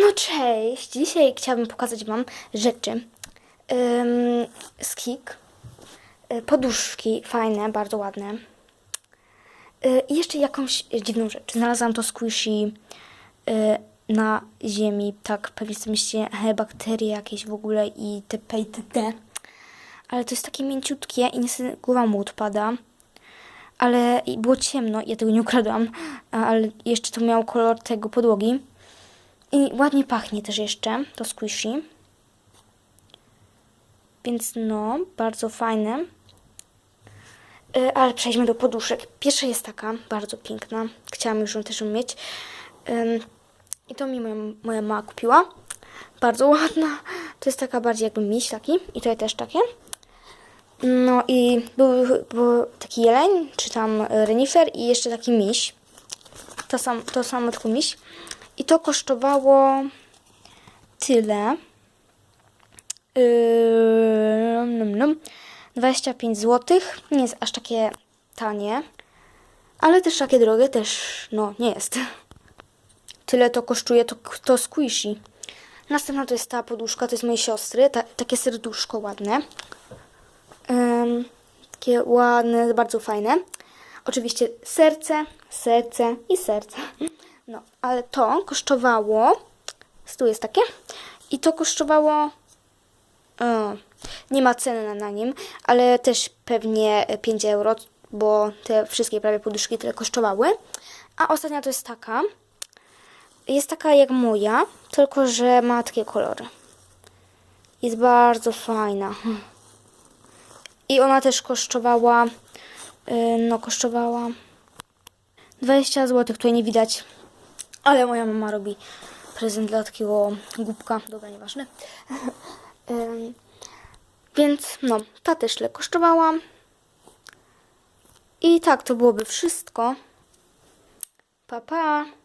No cześć, dzisiaj chciałabym pokazać Wam rzeczy Ym, z Kik. Y, Poduszki fajne, bardzo ładne. Y, I jeszcze jakąś dziwną rzecz. Znalazłam to squishy y, na ziemi. Tak, pewnie sobie myślicie, he, bakterie jakieś w ogóle i tp i td. Ale to jest takie mięciutkie i niestety głowa mu odpada. Ale było ciemno, ja tego nie ukradłam, ale jeszcze to miało kolor tego podłogi. I ładnie pachnie też jeszcze, to squishy. Więc no, bardzo fajne. Y, Ale przejdźmy do poduszek. Pierwsza jest taka, bardzo piękna. Chciałam już ją też mieć. I to mi moja, moja mama kupiła. Bardzo ładna. To jest taka bardziej jakby miś taki. I tutaj też takie. No i był, był taki jeleń, czy tam renifer i jeszcze taki miś. To, sam, to samo tylko miś. I to kosztowało tyle. Yy, num, num, 25 zł. Nie jest aż takie tanie. Ale też takie drogie też, no, nie jest. Tyle to kosztuje to, to squishy. Następna to jest ta poduszka, to jest mojej siostry. Ta, takie serduszko ładne. Takie ładne, bardzo fajne. Oczywiście serce, serce i serce. No, ale to kosztowało. Tu jest takie. I to kosztowało. O, nie ma ceny na, na nim, ale też pewnie 5 euro, bo te wszystkie prawie poduszki tyle kosztowały. A ostatnia to jest taka. Jest taka jak moja, tylko że ma takie kolory. Jest bardzo fajna. I ona też kosztowała, yy, no kosztowała 20 zł, tutaj nie widać, ale moja mama robi prezent dla takiego głupka, dobra, nieważne. Więc no, ta też tyle kosztowała. I tak, to byłoby wszystko. Pa, pa.